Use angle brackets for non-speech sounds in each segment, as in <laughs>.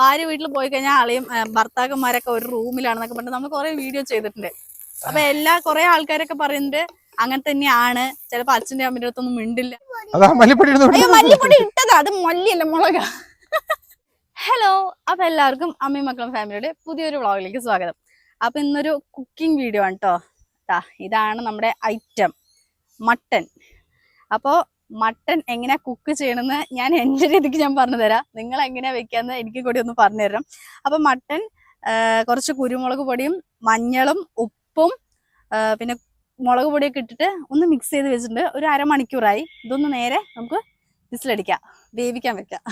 ഭാര്യ വീട്ടിൽ പോയി കഴിഞ്ഞാൽ ആളെയും ഭർത്താക്കന്മാരൊക്കെ ഒരു റൂമിലാണെന്നൊക്കെ പറഞ്ഞിട്ട് നമ്മൾ കുറെ വീഡിയോ ചെയ്തിട്ടുണ്ട്. അപ്പൊ എല്ലാ കുറെ ആൾക്കാരൊക്കെ പറയുന്നുണ്ട് അങ്ങനെ തന്നെയാണ്. ചിലപ്പോ അച്ഛന്റെ അമ്മയുടെ അടുത്തൊന്നും മിണ്ടില്ല. മല്ലിപ്പൊടി ഇട്ടതാ അത് മല്ലിയല്ല മുളക. ഹലോ അപ്പൊ എല്ലാവർക്കും അമ്മയും മക്കളും ഫാമിലിയുടെ പുതിയൊരു വ്ളോഗിലേക്ക് സ്വാഗതം. അപ്പൊ ഇന്നൊരു കുക്കിംഗ് വീഡിയോ ആണ് കേട്ടോ ഇതാണ് നമ്മുടെ ഐറ്റം മട്ടൻ. അപ്പോൾ മട്ടൻ എങ്ങനെ കുക്ക് ചെയ്യണമെന്ന് ഞാൻ എന്റെ രീതിക്ക് ഞാൻ പറഞ്ഞു തരാം. നിങ്ങൾ എങ്ങനെ വെക്കാന്ന് എനിക്ക് കൂടി ഒന്ന് പറഞ്ഞു തരാം. അപ്പൊ മട്ടൻ കുറച്ച് കുരുമുളക് പൊടിയും മഞ്ഞളും ഉപ്പും പിന്നെ മുളക് പൊടിയൊക്കെ ഇട്ടിട്ട് ഒന്ന് മിക്സ് ചെയ്ത് വെച്ചിട്ടുണ്ട്. ഒരു അരമണിക്കൂറായി. ഇതൊന്ന് നേരെ നമുക്ക് വിസിലടിക്കാം. വേവിക്കാൻ വെക്കാം.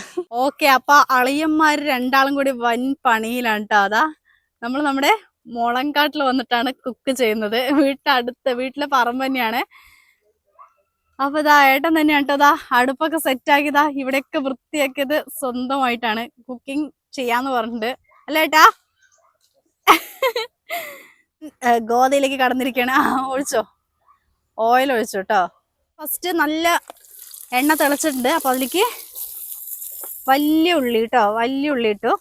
ഓക്കെ അപ്പൊ അളിയന്മാർ രണ്ടാളും കൂടി വൻ പണിയിലാണ് കേട്ടോ അതാ നമ്മൾ നമ്മുടെ മുളങ്കാട്ടിൽ വന്നിട്ടാണ് കുക്ക് ചെയ്യുന്നത്. വീട്ടടുത്ത് വീട്ടിലെ പറമ്പ് തന്നെയാണ്. അപ്പൊ ഇതാ ഏട്ടൻ തന്നെയാണ് കേട്ടോ ഇതാ അടുപ്പൊക്കെ സെറ്റ് ആക്കിയതാ ഇവിടെയൊക്കെ വൃത്തിയാക്കിയത് സ്വന്തമായിട്ടാണ് കുക്കിംഗ് ചെയ്യാന്ന് പറഞ്ഞിട്ടുണ്ട്. അല്ലേ ഏട്ടാ? ഗോതയിലേക്ക് കടന്നിരിക്കുകയാണ് ആ ഒഴിച്ചോ? ഓയിൽ ഒഴിച്ചോ കേട്ടോ ഫസ്റ്റ് നല്ല എണ്ണ തിളച്ചിട്ടുണ്ട്. അപ്പൊ അതിലേക്ക് വലിയ ഉള്ളി കേട്ടോ വലിയ ഉള്ളി ഇട്ടു.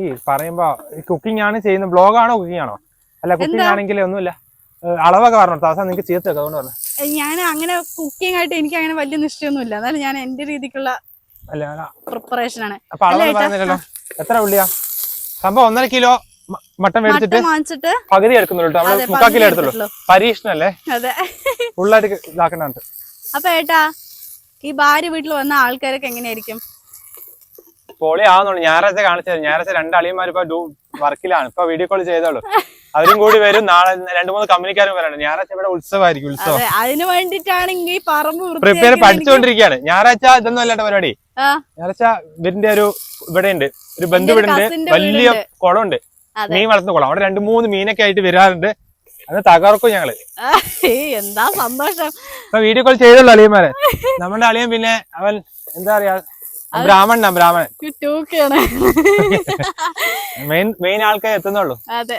ഈ പറയുമ്പോ കുക്കിംഗ് ആണ് ചെയ്യുന്നത് ബ്ലോഗാണോ ആണോ കുക്കിംഗ് ആണോ? അല്ല കുക്കിംഗ് ആണെങ്കിലേ ഒന്നുമില്ല. അളവൊക്കെ പറഞ്ഞു അവസാനം നിങ്ങൾക്ക് വെക്കാം അതുകൊണ്ട് പറഞ്ഞു. ഞാൻ അങ്ങനെ കുക്കിംഗ് ആയിട്ട് എനിക്ക് അങ്ങനെ വലിയ നിശ്ചയമൊന്നുമില്ല എന്നാലും ഞാൻ എന്റെ രീതിക്കുള്ള പ്രിപ്പറേഷൻ ആണ്. അപ്പൊ അളവ്. എത്ര ഉള്ളിയാ? സംഭവം ഒന്നര കിലോ മട്ടൻ മേടിച്ചിട്ട് പകുതി എടുക്കുന്നുള്ളൂ നമ്മൾ കിലോ എടുത്തുള്ളൂ. പരീക്ഷണല്ലേ? ഫുള്ളായിട്ട് അപ്പൊ ഏട്ടാ ഈ ഭാര്യ വീട്ടിൽ വന്ന ആൾക്കാരൊക്കെ എങ്ങനെയായിരിക്കും? പൊളി ആവുന്നുള്ളൂ ഞായറാഴ്ച കാണിച്ചത്. ഞായറാഴ്ച രണ്ട് അളിയന്മാർ ഇപ്പൊ വർക്കിലാണ്. ഇപ്പൊ വീഡിയോ കോൾ ചെയ്തോളൂ. അവരും കൂടി വരും. നാളെ രണ്ടു മൂന്ന് കമ്പനിക്കാരും വരാനുണ്ട് ഞായറാഴ്ച ഇവിടെ ഉത്സവമായിരിക്കും ഉത്സവം. അതെ അതിന് വേണ്ടിട്ടാണെങ്കിൽ പറമ്പ് പ്രിപ്പയർ പഠിച്ചുകൊണ്ടിരിക്കുകയാണ് ഞായറാഴ്ച ഇതൊന്നും അല്ലാണ്ട് പരിപാടി. ഞായറാഴ്ച ഇവരിന്റെ ഒരു ഇവിടെ ഉണ്ട് ഒരു ബന്ധു വീടുണ്ട് വലിയ. കുളമുണ്ട്. മീൻ വളർത്തുന്ന കുളം. അവിടെ രണ്ടു മൂന്ന് മീനൊക്കെ ആയിട്ട് വരാറുണ്ട്. അത് തകർക്കും ഞങ്ങൾ. എന്താ സന്തോഷം. ഇപ്പൊ വീഡിയോ കോൾ ചെയ്തല്ലോ അളിയന്മാരെ. നമ്മുടെ അളിയൻ പിന്നെ അവൻ എന്താ പറയാ ബ്രാഹ്മണനാ ബ്രാഹ്മണൻ. ടൂക്കാണ് മെയിൻ മെയിൻ ആൾക്കാർ എത്തുന്നുള്ളൂ. അതെ.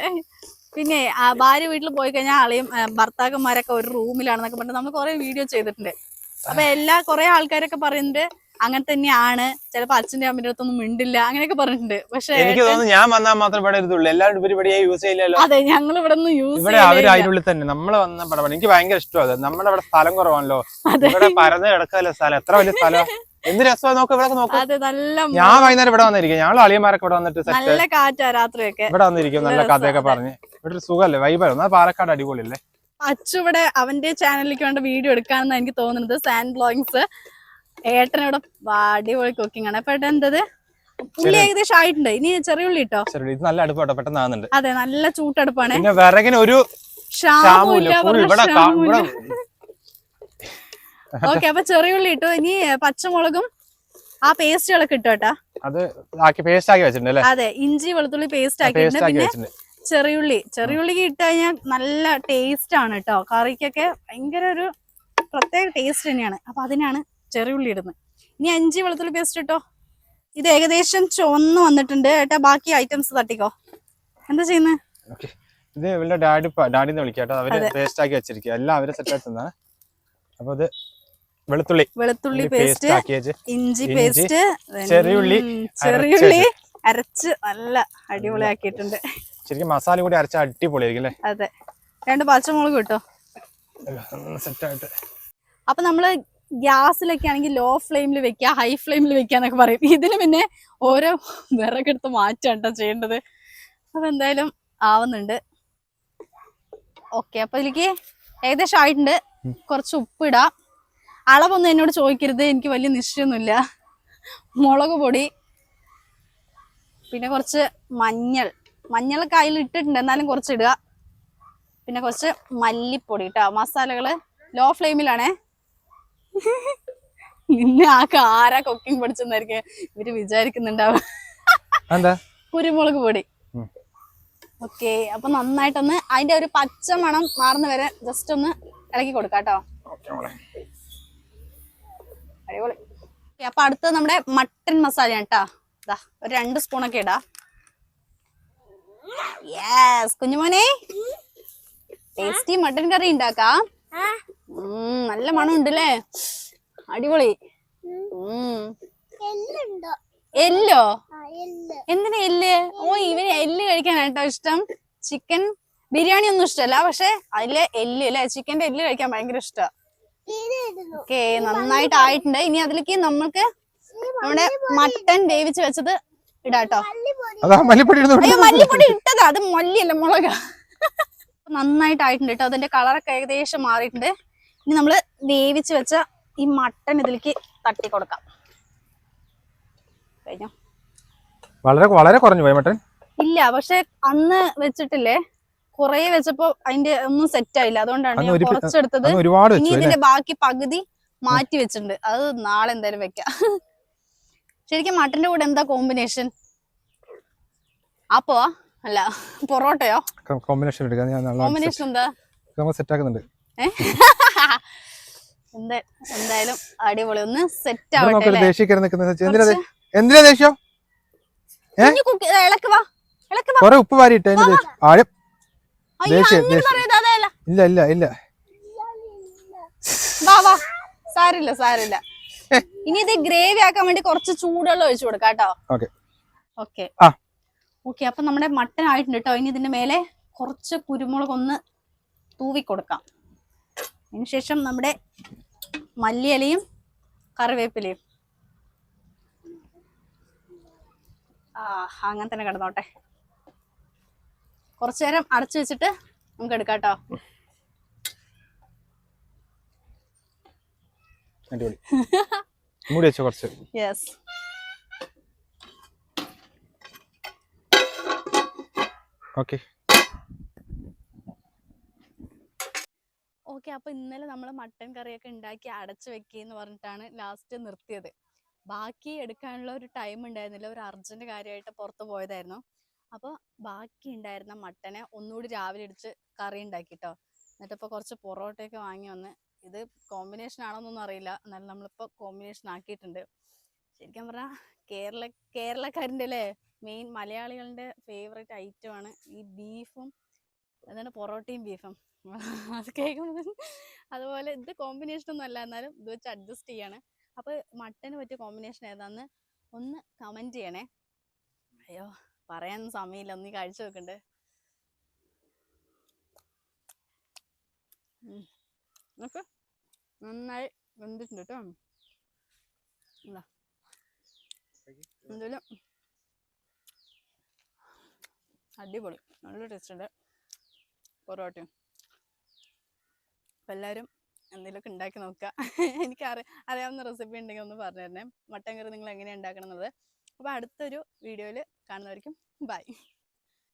പിന്നെ ആ ഭാര്യ വീട്ടിൽ പോയി കഴിഞ്ഞാൽ ആളെയും ഭർത്താക്കന്മാരൊക്കെ ഒരു റൂമിലാണെന്നൊക്കെ പറഞ്ഞിട്ട് നമ്മൾ കുറെ വീഡിയോ ചെയ്തിട്ടുണ്ട്. അപ്പൊ എല്ലാ കുറെ ആൾക്കാരൊക്കെ പറയുന്നുണ്ട് അങ്ങനെ തന്നെയാണ്. ചിലപ്പോ അച്ഛന്റെ അമ്മയുടെ അടുത്തൊന്നും മിണ്ടില്ല അങ്ങനെയൊക്കെ പറഞ്ഞിട്ടുണ്ട്. പക്ഷെ എനിക്ക് തോന്നുന്നു ഞാൻ വന്നാൽ മാത്രം ഇവിടെ ഇരുത്തുള്ളൂ എല്ലാവരും ഇവർ യൂസ് ചെയ്യില്ലല്ലോ അതെ ഞങ്ങൾ ഇവിടെ നിന്ന് യൂസ് ഇവിടെ അവർ അതിനുള്ളിൽ തന്നെ. നമ്മൾ വന്ന പടപടി എനിക്ക് ഭയങ്കര ഇഷ്ടമാണ് നമ്മുടെ ഇവിടെ സ്ഥലം കുറവാണല്ലോ. ഇവിടെ പരന്ന് കിടക്കല്ലേ സ്ഥലം. എത്ര വലിയ സ്ഥലം എന്ത് രസമാണ് നോക്ക് ഇവിടെ നോക്ക്. അതെ നല്ല ഞാൻ വൈകുന്നേരം ഇവിടെ വന്നിരിക്കും. ഞങ്ങൾ അളിയന്മാരൊക്കെ ഇവിടെ വന്നിട്ട് നല്ല കാറ്റാ രാത്രിയൊക്കെ. ഇവിടെ വന്നിരിക്കും നല്ല കഥയൊക്കെ പറഞ്ഞ്. ഇവിടെ ഒരു സുഖമല്ലേ വൈബായിരുന്നു അത് പാലക്കാട് അടിപൊളിയല്ലേ? അച്ചു ഇവിടെ അവന്റെ ചാനലിലേക്ക് വേണ്ട വീഡിയോ എടുക്കാണെന്ന് എനിക്ക് തോന്നുന്നത്. സാൻഡ് ബ്ലോഗിങ്സ് ഏട്ടനിവിടെ അടിപൊളി കുക്കിംഗ് ആണ്. അപ്പൊ ഏട്ടൻ എന്തത്? ഉള്ളി ഏകദേശം ആയിട്ടുണ്ട്. ഇനി ചെറിയ ഉള്ളി ഇട്ടോ? ശരി ഇത് നല്ല അടുപ്പാട്ടോ പെട്ടെന്ന് ആകുന്നുണ്ട് അതെ നല്ല ചൂട്ടടുപ്പാണ്. വിറകിന് ഒരു ക്ഷാമമില്ല ഫുൾ ഇവിടെ കാ- ഇവിടെ ഓക്കെ അപ്പൊ ചെറിയുള്ളി ഇട്ടു. ഇനി പച്ചമുളകും ആ പേസ്റ്റുകളൊക്കെ ഇട്ടു കേട്ടാ. അത് ആക്കി പേസ്റ്റ് ആക്കി വെച്ചിട്ടുണ്ട് അതെ ഇഞ്ചി വെളുത്തുള്ളി പേസ്റ്റ് ആക്കിയിട്ടുണ്ട്. ആക്കി പിന്നെ ചെറിയുള്ളി. ചെറിയുള്ളിക്ക് ഇട്ട് കഴിഞ്ഞാൽ നല്ല ടേസ്റ്റ് ആണ് കേട്ടോ. കറിക്കൊക്കെ ഭയങ്കര ഒരു പ്രത്യേക ടേസ്റ്റ് തന്നെയാണ്. അപ്പൊ അതിനാണ് ചെറിയുള്ളി ഇടുന്നത്. ഇനി അഞ്ചി വെളുത്തുള്ളി പേസ്റ്റ് ഇട്ടോ? ഇത് ഏകദേശം ചുവന്ന് വന്നിട്ടുണ്ട് ഏട്ടാ ബാക്കി ഐറ്റംസ് തട്ടിക്കോ. എന്താ ചെയ്യുന്നത് ഇത് ഇവരുടെ ഡാഡി ഡാഡിന്ന് വിളിക്കാട്ടോ. അവർ പേസ്റ്റ് ആക്കി വെച്ചിരിക്കുക എല്ലാം അവർ സെറ്റ് ആക്കുന്നതാണ് അപ്പൊ ഇത് വെളുത്തുള്ളി. വെളുത്തുള്ളി പേസ്റ്റ് ഇഞ്ചി പേസ്റ്റ് ചെറിയുള്ളി ചെറിയുള്ളി അരച്ച് നല്ല അടിപൊളിയാക്കിയിട്ടുണ്ട്. ശരിക്കും മസാല കൂടി അരച്ച അടിപൊളിയായിരിക്കും അല്ലേ? അതെ. രണ്ട് പച്ചമുളക് കിട്ടോ സെറ്റ് ആയിട്ട് അപ്പൊ നമ്മൾ ഗ്യാസിലൊക്കെ ആണെങ്കിൽ ലോ ഫ്ലെയിമിൽ വെക്കുക ഹൈ ഫ്ലെയിമിൽ വെക്കുക എന്നൊക്കെ പറയും. ഇതിന് പിന്നെ ഓരോ വിറകെടുത്ത് മാറ്റാണ് കേട്ടോ ചെയ്യേണ്ടത്. അപ്പൊ എന്തായാലും ആവുന്നുണ്ട്. ഓക്കെ അപ്പൊ ഇതിലേക്ക് ഏകദേശം ആയിട്ടുണ്ട്. കുറച്ച് ഉപ്പിടാം. അളവൊന്നും എന്നോട് ചോദിക്കരുത് എനിക്ക് വലിയ നിശ്ചയമൊന്നുമില്ല മുളക് പൊടി പിന്നെ കുറച്ച് മഞ്ഞൾ. മഞ്ഞളൊക്കെ അതിൽ ഇട്ടിട്ടുണ്ട് എന്നാലും കുറച്ച് ഇടുക പിന്നെ കുറച്ച് മല്ലിപ്പൊടി കേട്ടോ മസാലകൾ ലോ ഫ്ലെയിമിലാണേ നിന്നെ ആക്ക ആരാ കുക്കിംഗ് പഠിച്ചെന്നായിരിക്കും ഇവർ വിചാരിക്കുന്നുണ്ടാവും കുരുമുളക് പൊടി. ഓക്കെ അപ്പൊ നന്നായിട്ടൊന്ന് അതിന്റെ ഒരു പച്ച മണം മാറുന്ന വരെ ജസ്റ്റ് ഒന്ന് ഇളക്കി കൊടുക്കാം കേട്ടോ അടിപൊളി. അപ്പൊ അടുത്തത് നമ്മുടെ മട്ടൻ മസാല കേട്ടോ. ഇതാ ഒരു രണ്ട് സ്പൂണൊക്കെ ഇടാ. യെസ് കുഞ്ഞുമോനെ. ടേസ്റ്റി മട്ടൻ കറി ഉണ്ടാക്കാം. നല്ല മണം ഉണ്ടല്ലേ അടിപൊളി. എല്ലോ? എന്തിനാ എല്ല്? ഓ ഇവന് എല്ല് കഴിക്കാനായിട്ടോ ഇഷ്ടം. ചിക്കൻ ബിരിയാണി ഒന്നും ഇഷ്ടമല്ല പക്ഷെ അതിലെ എല്ല് അല്ലെ? ചിക്കന്റെ എല്ല് കഴിക്കാൻ ഭയങ്കര ഇഷ്ടം. ഓക്കെ നന്നായിട്ട് ആയിട്ടുണ്ട് ഇനി അതിലേക്ക് നമ്മൾക്ക് നമ്മുടെ മട്ടൻ വേവിച്ച് വെച്ചത് ഇടാട്ടോ. അതാ മല്ലിപ്പൊടി ഇടുന്നു അയ്യോ മല്ലിപ്പൊടി ഇട്ടതാ. അത് മല്ലിയല്ല മുളക. നന്നായിട്ട് ആയിട്ടുണ്ട് കേട്ടോ അതിന്റെ കളറൊക്കെ ഏകദേശം മാറിയിട്ടുണ്ട്. ഇനി നമ്മൾ വേവിച്ച് വെച്ച ഈ മട്ടൻ ഇതിലേക്ക് തട്ടി കൊടുക്കാം. കഴിഞ്ഞോ? വളരെ വളരെ കുറഞ്ഞു പോയി മട്ടൻ. ഇല്ല പക്ഷെ അന്ന് വെച്ചിട്ടില്ലേ? കൊറേ വെച്ചപ്പോ അതിന്റെ ഒന്നും സെറ്റ് ആയില്ല. അതുകൊണ്ടാണ് ഞാൻ കുറച്ചെടുത്തത്. ഇനി ഇതിന്റെ ബാക്കി പകുതി മാറ്റി വെച്ചിട്ടുണ്ട്. അത് നാളെ എന്തായാലും വെക്കാം. ശരിക്കും മട്ടന്റെ കൂടെ എന്താ കോമ്പിനേഷൻ അപ്പോ അല്ല പൊറോട്ടയോ? കോമ്പിനേഷൻ കോമ്പിനേഷൻ എന്താ? സെറ്റ് ആക്കുന്നുണ്ട്? എന്തായാലും അടിപൊളി. ഒന്ന് സെറ്റ് ആവട്ടെ എന്തിനാ ദേഷ്യം? കുഞ്ഞു കുക്കി ഇളക്ക് വാ. ഇളക്ക് വാ. കൊറേ ഉപ്പ് വാരിയിട്ട് ആഴം ദേഷ്യം. ഇല്ല ഇല്ല ഇല്ല. സാരില്ല സാരില്ല ഇനി ഇത് ഗ്രേവി ആക്കാൻ വേണ്ടി കുറച്ച് ചൂടുവെള്ളം ഒഴിച്ചു കൊടുക്കാം കേട്ടോ. ഓക്കെ. ഓക്കെ. അപ്പൊ നമ്മുടെ മട്ടൻ ആയിട്ടുണ്ട് കേട്ടോ. ഇനി ഇതിന്റെ മേലെ കുറച്ച് കുരുമുളക് ഒന്ന് തൂവി കൊടുക്കാം. അതിനുശേഷം നമ്മുടെ മല്ലിയിലയും കറിവേപ്പിലയും. ആ അങ്ങനെ തന്നെ കിടന്നോട്ടെ. കുറച്ചു നേരം അടച്ചു വെച്ചിട്ട് നമുക്ക് എടുക്കാം കേട്ടോ. അടിപൊളി. മൂടി വെച്ചോ കുറച്ച്. യെസ് ഓക്കെ ഓക്കെ അപ്പൊ ഇന്നലെ നമ്മൾ മട്ടൻ കറിയൊക്കെ ഉണ്ടാക്കി അടച്ചു വെക്കുകയെന്ന് പറഞ്ഞിട്ടാണ് ലാസ്റ്റ് നിർത്തിയത്. ബാക്കി എടുക്കാനുള്ള ഒരു ടൈം ഉണ്ടായിരുന്നില്ല. ഒരു അർജന്റ് കാര്യമായിട്ട് പുറത്തു പോയതായിരുന്നു. അപ്പോൾ ബാക്കി ഉണ്ടായിരുന്ന മട്ടനെ ഒന്നുകൂടി രാവിലെ ഇടിച്ച് കറി ഉണ്ടാക്കിട്ടോ എന്നിട്ട് ഇപ്പോൾ കുറച്ച് പൊറോട്ടയൊക്കെ വാങ്ങി വന്ന് ഇത് കോമ്പിനേഷൻ ആണോന്നൊന്നും അറിയില്ല. എന്നാലും നമ്മളിപ്പോൾ കോമ്പിനേഷൻ ആക്കിയിട്ടുണ്ട്. ശരിക്കും പറഞ്ഞാൽ കേരള കേരളക്കാരന്റെ അല്ലേ മെയിൻ മലയാളികളുടെ ഫേവറേറ്റ് ഐറ്റമാണ് ഈ ബീഫും എന്താണ് പൊറോട്ടയും ബീഫും. അത് കേൾക്കുന്നത് അതുപോലെ ഇത് കോമ്പിനേഷൻ ഒന്നും അല്ല എന്നാലും ഇത് വെച്ച് അഡ്ജസ്റ്റ് ചെയ്യാണ്. അപ്പോൾ മട്ടന് പറ്റിയ കോമ്പിനേഷൻ ഏതാന്ന് ഒന്ന് കമന്റ് ചെയ്യണേ. അയ്യോ. പറയാൻ സമയമില്ല ഒന്ന് കഴിച്ചു നോക്കണ്ടേ? നോക്ക്. നന്നായി വെന്തിട്ടുണ്ട് കേട്ടോ. എന്താ അടിപൊളി. നല്ല ടേസ്റ്റ് ഉണ്ട്. പൊറോട്ടയും. അപ്പം എല്ലാവരും എന്തെങ്കിലുമൊക്കെ ഉണ്ടാക്കി നോക്കുക. <laughs> എനിക്ക് അറി അറിയാവുന്ന റെസിപ്പി ഉണ്ടെങ്കിൽ ഒന്ന് പറഞ്ഞു തരണേ മട്ടൻ കറി നിങ്ങൾ എങ്ങനെയാണ് ഉണ്ടാക്കണം എന്നുള്ളത്. അപ്പോൾ അടുത്തൊരു വീഡിയോയിൽ കാണുന്നതായിരിക്കും ബൈ.